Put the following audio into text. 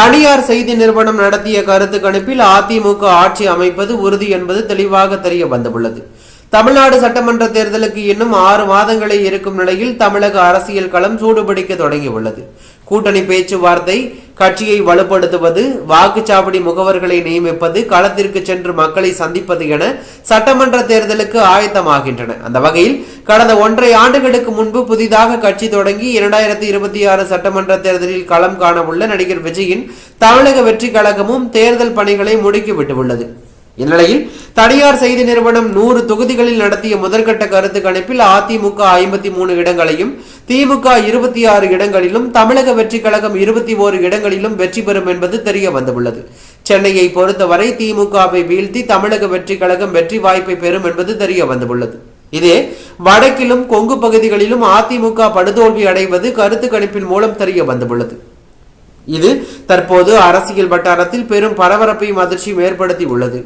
தனியார் செய்தி நிறுவனம் நடத்திய கருத்து கணிப்பில் அதிமுக ஆட்சி அமைப்பது உறுதி என்பது தெளிவாக தெரிய வந்துள்ளது. தமிழ்நாடு சட்டமன்ற தேர்தலுக்கு இன்னும் ஆறு மாதங்களே இருக்கும் நிலையில் தமிழக அரசியல் களம் சூடுபிடிக்க தொடங்கியுள்ளது. கூட்டணி பேச்சுவார்த்தை கட்சியை வலுப்படுத்துவது வாக்குச்சாவடி முகவர்களை நியமிப்பது களத்திற்கு சென்று மக்களை சந்திப்பது என சட்டமன்ற தேர்தலுக்கு ஆயத்தமாகின்றன. அந்த வகையில் கடந்த ஒன்றை ஆண்டுகளுக்கு முன்பு புதிதாக கட்சி தொடங்கி இரண்டாயிரத்தி இருபத்தி ஆறு சட்டமன்ற தேர்தலில் களம் காணவுள்ள நடிகர் விஜயின் தமிழக வெற்றி கழகமும் தேர்தல் பணிகளை முடுக்கிவிட்டுள்ளது இந்நிலையில் தனியார் செய்தி நிறுவனம் நூறு தொகுதிகளில் நடத்திய முதற்கட்ட கருத்து கணிப்பில் அதிமுக ஐம்பத்தி மூணு இடங்களையும் திமுக இருபத்தி ஆறு இடங்களிலும் தமிழக வெற்றி கழகம் இருபத்தி ஓரு இடங்களிலும் வெற்றி பெறும் என்பது தெரிய வந்துள்ளது. சென்னையை பொறுத்தவரை திமுகவை வீழ்த்தி தமிழக வெற்றிக் கழகம் வெற்றி வாய்ப்பை பெறும் என்பது தெரிய வந்துள்ளது. இதே வடக்கிலும் கொங்கு பகுதிகளிலும் அதிமுக படுதோல்வி அடைவது கருத்து கணிப்பின் மூலம் தெரிய வந்துள்ளது. இது தற்போது அரசியல் வட்டாரத்தில் பெரும் பரபரப்பையும் அதிர்ச்சியும் ஏற்படுத்தி உள்ளது.